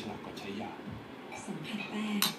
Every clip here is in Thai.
ฉลาดกว่าใช้ยาสัมผัสแรก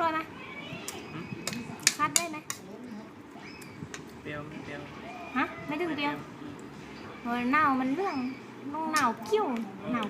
ร่อยไหมคัดได้ไหมเปรี้ยวเปรี้ยวฮะไม่ถึงเปรี้ยวเออหนาวมันเรื่องน้องหนาวเขี้ยวหนาาว